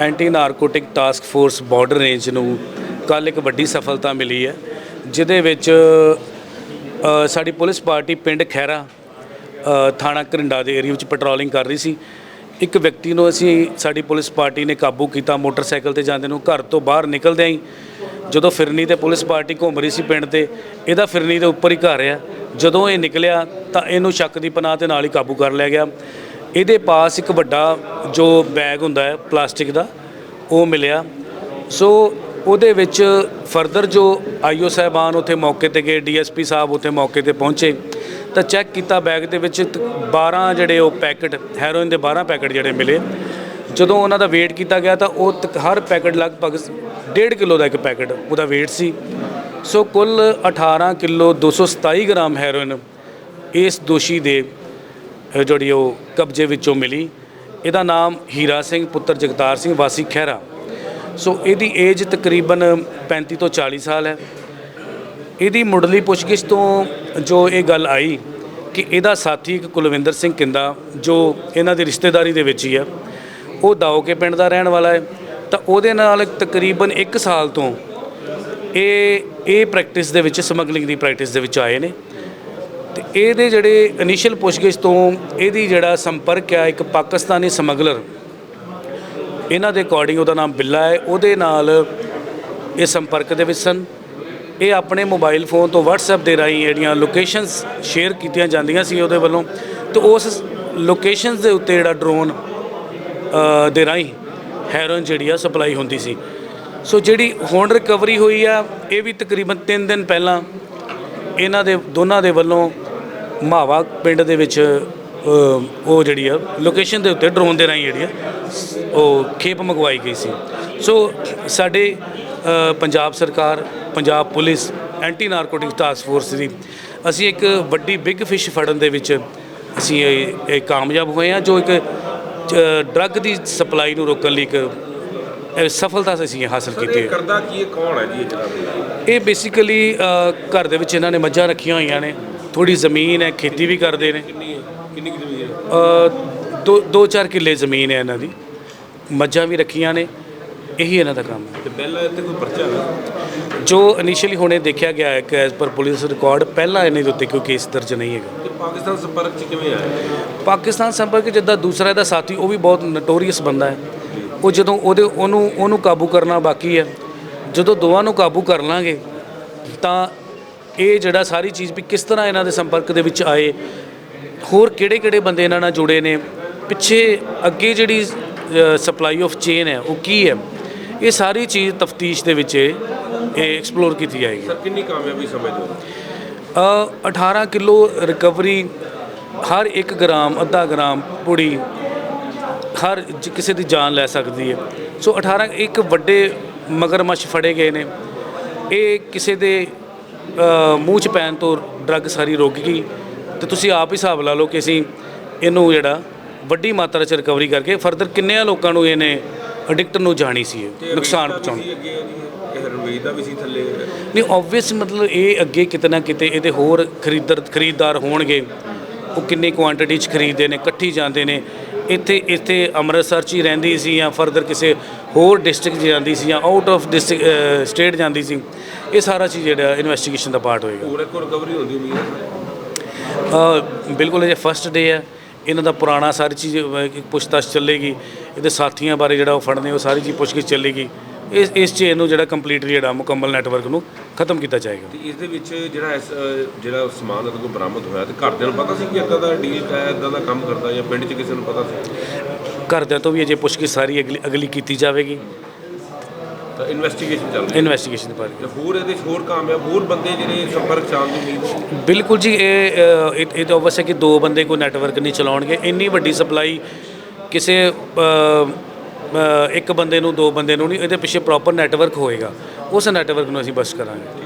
Anti narcotic task force border range ਨੂੰ ਕੱਲ ਇੱਕ ਵੱਡੀ ਸਫਲਤਾ ਮਿਲੀ ਹੈ, ਜਿਹਦੇ ਵਿੱਚ ਸਾਡੀ ਪੁਲਿਸ ਪਾਰਟੀ ਪਿੰਡ ਖੈਰਾ ਥਾਣਾ ਘਰਿੰਡਾ ਦੇ ਏਰੀਆ ਵਿੱਚ ਪੈਟਰੋਲਿੰਗ ਕਰ ਰਹੀ ਸੀ। ਇੱਕ ਵਿਅਕਤੀ ਨੂੰ ਅਸੀਂ, ਸਾਡੀ ਪੁਲਿਸ ਪਾਰਟੀ ਨੇ ਕਾਬੂ ਕੀਤਾ, ਮੋਟਰਸਾਈਕਲ ਤੇ ਜਾਂਦੇ ਨੂੰ ਘਰ ਤੋਂ ਬਾਹਰ ਨਿਕਲਦਿਆਂ ਹੀ ਜਦੋਂ ਫਿਰਨੀ ਤੇ ਪੁਲਿਸ ਪਾਰਟੀ ਘੁੰਮ ਰਹੀ ਸੀ ਪਿੰਡ ਤੇ, ਇਹਦਾ ਫਿਰਨੀ ਦੇ ਉੱਪਰ ਹੀ ਘਰ ਆ। ਜਦੋਂ ਇਹ ਨਿਕਲਿਆ ਤਾਂ ਇਹਨੂੰ ਸ਼ੱਕ ਦੀ ਪਨਾਹ ਤੇ ਨਾਲ ਹੀ ਕਾਬੂ ਕਰ ਲਿਆ ਗਿਆ। ਇਹਦੇ ਪਾਸ ਇੱਕ ਵੱਡਾ ਜੋ ਬੈਗ ਹੁੰਦਾ ਹੈ, ਪਲਾਸਟਿਕ ਦਾ, ਉਹ ਮਿਲਿਆ। ਸੋ ਉਹਦੇ ਵਿੱਚ ਫਰਦਰ ਜੋ ਆਈਓ ਸਾਹਿਬਾਨ ਉੱਥੇ ਮੌਕੇ ਤੇ ਗਏ, ਡੀਐਸਪੀ ਸਾਹਿਬ ਉੱਥੇ ਮੌਕੇ ਤੇ ਪਹੁੰਚੇ, ਤਾਂ ਚੈੱਕ ਕੀਤਾ ਬੈਗ ਦੇ ਵਿੱਚ ਤ- 12 ਜਿਹੜੇ ਉਹ ਪੈਕਟ, ਹੈਰੋਇਨ ਦੇ 12 ਪੈਕਟ ਜਿਹੜੇ ਮਿਲੇ। ਜਦੋਂ ਉਹਨਾਂ ਦਾ weight ਕੀਤਾ ਗਿਆ ਤਾਂ ਉਹ ਤਕ- ਹਰ ਪੈਕਟ ਲਗਭਗ 1.5 ਕਿਲੋ ਦਾ ਇੱਕ ਪੈਕਟ, ਉਹਦਾ weight ਸੀ। ਸੋ ਕੁੱਲ 18 ਕਿਲੋ 227 ਗ੍ਰਾਮ ਹੈਰੋਇਨ ਇਸ ਦੋਸ਼ੀ ਦੇ ਜਿਹੜੀ ਉਹ ਕਬਜ਼ੇ ਵਿੱਚੋਂ ਮਿਲੀ, ਇਹਦਾ ਨਾਮ ਹੀਰਾ ਸਿੰਘ, ਪੁੱਤਰ ਜਗਤਾਰ ਸਿੰਘ, ਵਾਸੀ ਖਹਿਰਾ। ਸੋ ਇਹਦੀ ਏਜ ਤਕਰੀਬਨ 35 ਤੋਂ 40 ਸਾਲ ਹੈ। ਇਹਦੀ ਮੁੱਢਲੀ ਪੁੱਛਗਿੱਛ ਤੋਂ ਜੋ ਇਹ ਗੱਲ ਆਈ ਕਿ ਇਹਦਾ ਸਾਥੀ ਇੱਕ ਕੁਲਵਿੰਦਰ ਸਿੰਘ ਕਿੰਦਾ, ਜੋ ਇਹਨਾਂ ਦੀ ਰਿਸ਼ਤੇਦਾਰੀ ਦੇ ਵਿੱਚ ਹੀ ਆ ਉਹ ਦਾਓਕੇ ਪਿੰਡ ਦਾ ਰਹਿਣ ਵਾਲਾ ਹੈ। ਤਾਂ ਉਹਦੇ ਨਾਲ ਤਕਰੀਬਨ 1 ਸਾਲ ਤੋਂ ਇਹ ਇਹ ਪ੍ਰੈਕਟਿਸ ਦੇ ਵਿੱਚ, ਸਮਗਲਿੰਗ ਦੀ ਪ੍ਰੈਕਟਿਸ ਦੇ ਵਿੱਚ ਆਏ ਨੇ। ਤੇ ਇਹਦੇ ਜਿਹੜੇ ਇਨੀਸ਼ੀਅਲ ਪੁੱਛਗਿੱਛ ਤੋਂ ਇਹਦੀ ਜਿਹੜਾ ਸੰਪਰਕ ਆ, ਇੱਕ ਪਾਕਿਸਤਾਨੀ ਸਮਗਲਰ, ਇਹਨਾਂ ਦੇ ਅਕੋਰਡਿੰਗ ਉਹਦਾ ਨਾਮ ਬਿੱਲਾ ਹੈ, ਉਹਦੇ ਨਾਲ ਇਹ ਸੰਪਰਕ ਦੇ ਵਿੱਚ ਸਨ। ਇਹ ਆਪਣੇ ਮੋਬਾਈਲ ਫੋਨ ਤੋਂ WhatsApp ਦੇ ਰਾਹੀਂ ਜਿਹੜੀਆਂ ਲੋਕੇਸ਼ਨਸ ਸ਼ੇਅਰ ਕੀਤੀਆਂ ਜਾਂਦੀਆਂ ਸੀ ਉਹਦੇ ਵੱਲੋਂ, ਤੇ ਉਸ ਲੋਕੇਸ਼ਨਸ ਦੇ ਉੱਤੇ ਜਿਹੜਾ ਡਰੋਨ ਦੇ ਰਾਹੀਂ ਹੈਰੋਇਨ ਜਿਹੜੀ ਆ ਸਪਲਾਈ ਹੁੰਦੀ ਸੀ। ਸੋ ਜਿਹੜੀ ਹੁਣ ਰਿਕਵਰੀ ਹੋਈ ਆ, ਇਹ ਵੀ ਤਕਰੀਬਨ 3 ਦਿਨ ਪਹਿਲਾਂ ਇਹਨਾਂ ਦੇ, ਦੋਨਾਂ ਦੇ ਵੱਲੋਂ ਮਾਵਾ ਪਿੰਡ ਦੇ ਵਿੱਚ ਉਹ ਜਿਹੜੀ ਆ ਲੋਕੇਸ਼ਨ ਦੇ ਉੱਤੇ ਡਰੋਨ ਦੇ ਰਾਹੀਂ ਜਿਹੜੀ ਆ ਉਹ ਖੇਪ ਮੰਗਵਾਈ ਗਈ ਸੀ। ਸੋ ਸਾਡੇ ਪੰਜਾਬ ਸਰਕਾਰ Punjab police anti narcotic task force ਦੀ ਅਸੀਂ ਇੱਕ ਵੱਡੀ ਬਿਗ ਫਿਸ਼ ਫੜਨ ਦੇ ਵਿੱਚ ਅਸੀਂ ਇਹ ਕਾਮਯਾਬ ਹੋਏ ਹਾਂ ਜੋ ਇੱਕ ਡਰੱਗ ਦੀ ਸਪਲਾਈ ਨੂੰ ਰੋਕਣ ਲਈ ਇੱਕ ਸਫਲਤਾ ਅਸੀਂ ਹਾਸਲ ਕੀਤੀ ਹੈ। ਕਰਦਾ ਕੀ ਇਹ ਕੌਣ ਹੈ ਜੀ ਇਹ ਜਨਾਬ ਇਹ ਬੇਸਿਕਲੀ ਘਰ ਦੇ ਵਿੱਚ ਇਹਨਾਂ ਨੇ ਮੱਝਾਂ ਰੱਖੀਆਂ ਹੋਈਆਂ ਨੇ। ਥੋੜੀ ਜ਼ਮੀਨ ਹੈ ਖੇਤੀ ਵੀ ਕਰਦੇ ਨੇ। ਕਿੰਨੀ ਹੈ? ਕਿੰਨੀ ਕੁ ਜ਼ਮੀਨ ਹੈ? ਦੋ ਦੋ ਚਾਰ ਕਿੱਲੇ ਜ਼ਮੀਨ ਹੈ ਇਹਨਾਂ ਦੀ। ਮੱਝਾਂ ਵੀ ਰੱਖੀਆਂ ਨੇ ਇਹੀ ਇਹਨਾਂ ਦਾ ਕੰਮ ਹੈ। ਤੇ ਪਹਿਲਾਂ ਇੱਥੇ ਕੋਈ ਪਰਚਾ ਹੈ ਜੋ ਇਨੀਸ਼ੀਅਲੀ ਹੁਣੇ ਦੇਖਿਆ ਗਿਆ ਹੈ ਕਿ ਐਜ਼ ਪਰ ਪੁਲਿਸ ਰਿਕਾਰਡ ਪਹਿਲਾਂ ਇਹਨਾਂ ਦੇ ਉੱਤੇ ਕੋਈ ਕੇਸ ਦਰਜ ਨਹੀਂ ਹੈਗਾ। ਤੇ ਪਾਕਿਸਤਾਨ ਸੰਪਰਕ ਚ ਕਿਵੇਂ ਆਇਆ? ਪਾਕਿਸਤਾਨ ਸੰਪਰਕ ਜਿੱਦਾਂ ਦੂਸਰਾ ਇਹਦਾ ਸਾਥੀ ਉਹ ਵੀ ਬਹੁਤ ਨਟੋਰੀਅਸ ਬੰਦਾ ਹੈ। ਉਹ ਜਦੋਂ ਉਹਦੇ ਉਹਨੂੰ ਉਹਨੂੰ ਕਾਬੂ ਕਰਨਾ ਬਾਕੀ ਹੈ। ਜਦੋਂ ਦੋਵਾਂ ਨੂੰ ਕਾਬੂ ਕਰ ਲਾਂਗੇ ਤਾਂ ਇਹ ਜਿਹੜਾ ਸਾਰੀ ਚੀਜ਼ ਵੀ ਕਿਸ ਤਰ੍ਹਾਂ ਇਹਨਾਂ ਦੇ ਸੰਪਰਕ ਦੇ ਵਿੱਚ ਆਏ ਹੋਰ ਕਿਹੜੇ ਕਿਹੜੇ ਬੰਦੇ ਇਹਨਾਂ ਨਾਲ ਜੁੜੇ ਨੇ ਪਿੱਛੇ ਅੱਗੇ ਜਿਹੜੀ ਸਪਲਾਈ ਆਫ ਚੇਨ ਹੈ ਉਹ ਕੀ ਹੈ ਇਹ ਸਾਰੀ ਚੀਜ਼ ਤਫਤੀਸ਼ ਦੇ ਵਿੱਚ ਇਹ ਐਕਸਪਲੋਰ ਕੀਤੀ ਜਾਏਗੀ। ਸਰ ਕਿੰਨੀ ਕਾਮਯਾਬੀ ਸਮਝਦੇ ਹੋ? ਅ, 18 ਕਿਲੋ ਰਿਕਵਰੀ ਹਰ 1 ਗ੍ਰਾਮ ਅੱਧਾ ਗ੍ਰਾਮ ਪੁੜੀ ਹਰ ਕਿਸੇ ਦੀ ਜਾਨ ਲੈ ਸਕਦੀ ਹੈ। ਸੋ 18 ਇੱਕ ਵੱਡੇ ਮਗਰਮੱਛ ਫੜੇ ਗਏ ਨੇ। ਇਹ ਕਿਸੇ ਦੇ ਮੂੰਹ 'ਚ ਪੈਣ ਤੋਂ ਡਰੱਗ ਸਾਰੀ ਰੁਕ ਗਈ ਤੇ ਤੁਸੀਂ ਆਪ ਹੀ ਹਿਸਾਬ ਲਾ ਲਓ ਕਿ ਅਸੀਂ ਇਹਨੂੰ ਜਿਹੜਾ ਵੱਡੀ ਮਾਤਰਾ 'ਚ ਰਿਕਵਰੀ ਕਰਕੇ ਫਰਦਰ ਕਿੰਨਿਆਂ ਲੋਕਾਂ ਨੂੰ ਇਹਨੇ ਐਡਿਕਟ ਨੂੰ ਜਾਣੀ ਸੀ ਇਹ, ਨੁਕਸਾਨ ਪਹੁੰਚਾਉਣ। ਸੀ ਅੱਗੇ ਇਹ ਰਣਵੀਰ ਦਾ ਵੀ ਸੀ ਥੱਲੇ। ਨਹੀਂ ਆਬਵੀਅਸ ਮਤਲਬ ਇਹ ਅੱਗੇ ਕਿਤੇ ਨਾ ਕਿਤੇ ਇਹਦੇ ਹੋਰ ਖਰੀਦਰ ਖਰੀਦਦਾਰ ਹੋਣਗੇ। ਉਹ ਕਿੰਨੀ ਕੁਆਂਟੀਟੀ ਚ ਖਰੀਦਦੇ ਨੇ ਇਕੱਠੀ ਜਾਂਦੇ ਨੇ। ਇੱਥੇ ਇੱਥੇ ਅੰਮ੍ਰਿਤਸਰ ਚ ਹੀ ਰਹਿੰਦੀ ਸੀ ਜਾਂ ਫਰਦਰ ਕਿਸੇ ਹੋਰ ਡਿਸਟ੍ਰਿਕਟ ਜਾਂਦੀ ਸੀ ਜਾਂ ਆਊਟ ਆਫ ਡਿਸਟ੍ਰਿਕਟ ਸਟੇਟ ਜਾਂਦੀ ਸੀ। ਇਹ ਸਾਰਾ ਚੀਜ਼ ਜਿਹੜਾ ਇਨਵੈਸਟੀਗੇਸ਼ਨ ਦਾ ਪਾਰਟ ਹੋਏਗਾ। ਪੂਰੇ ਕੋ ਰਿਕਵਰੀ ਹੁੰਦੀ ਉਮੀਦ ਹੈ। ਬਿਲਕੁਲ ਇਹ ਫਸਟ ਡੇ ਹੈ। ਇਹਨਾਂ ਦਾ ਪੁਰਾਣਾ ਸਾਰੀ ਚੀਜ਼ ਪੁੱਛਤਾਛ ਚੱਲੇਗੀ। ਇਹਦੇ ਸਾਥੀਆਂ ਬਾਰੇ ਜਿਹੜਾ ਉਹ ਫੜਨੇ ਉਹ ਸਾਰੀ ਚੀਜ਼ ਪੁੱਛਗਿੱਛ ਚੱਲੇਗੀ। ਇਸ ਇਸ ਚੇਨ ਨੂੰ ਜਿਹੜਾ ਕੰਪਲੀਟਲੀ ਜਿਹੜਾ ਮੁਕੰਮਲ ਨੈਟਵਰਕ ਨੂੰ ਖਤਮ ਕੀਤਾ ਜਾਏਗਾ। ਤੇ ਇਸ ਦੇ ਵਿੱਚ ਜਿਹੜਾ ਇਸ ਅ, ਜਿਹੜਾ ਸਮਾਨ ਇਹਦੇ ਕੋਲ ਬਰਾਮਦ ਹੋਇਆ ਤੇ ਘਰਦਿਆਂ ਨੂੰ ਪਤਾ ਸੀ ਕਿ ਇਦਾਂ ਦਾ ਡੀਲ ਹੈ ਇਦਾਂ ਦਾ ਕੰਮ ਕਰਦਾ ਜਾਂ ਪਿੰਡ 'ਚ ਕਿਸੇ ਨੂੰ ਪਤਾ ਸੀ? ਘਰਦਿਆਂ ਤੋਂ ਵੀ ਅਜੇ ਪੁੱਛਗਿੱਛ ਸਾਰੀ ਅਗਲੀ ਅਗਲੀ ਕੀਤੀ ਜਾਵੇਗੀ। ਤਾਂ ਇਨਵੈਸਟੀਗੇਸ਼ਨ ਚੱਲ ਰਹੀ। ਹੈ ਇਨਵੈਸਟੀਗੇਸ਼ਨ ਦੇ ਬਾਰੇ। ਤੇ ਹੋਰ ਇਹਦੇ 'ਚ ਹੋਰ ਕਾਮਯਾਬ ਹੋਰ ਬੰਦੇ ਜਿਹੜੇ ਸੰਪਰਕ ਚਾਣ ਦੀ ਉਮੀਦ ਬਿਲਕੁਲ ਜੀ ਇਹ ਅ, ਇਹ ਇਹ ਤਾਂ obvious ਹੈ ਕਿ ਦੋ ਬੰਦੇ ਕੋਈ ਨੈਟਵਰਕ ਨਹੀਂ ਚਲਾਉਣਗੇ। ਇੰਨੀ ਵੱਡੀ ਸਪਲਾਈ ਕਿਸੇ ਅ, ਇੱਕ ਬੰਦੇ ਨੂੰ, ਦੋ ਬੰਦੇ ਨੂੰ ਨਹੀਂ, ਇਹਦੇ ਪਿੱਛੇ ਪ੍ਰੋਪਰ ਨੈਟਵਰਕ ਹੋਏਗਾ। ਉਸ ਨੈਟਵਰਕ ਨੂੰ ਅਸੀਂ ਬਸ ਕਰਾਂਗੇ।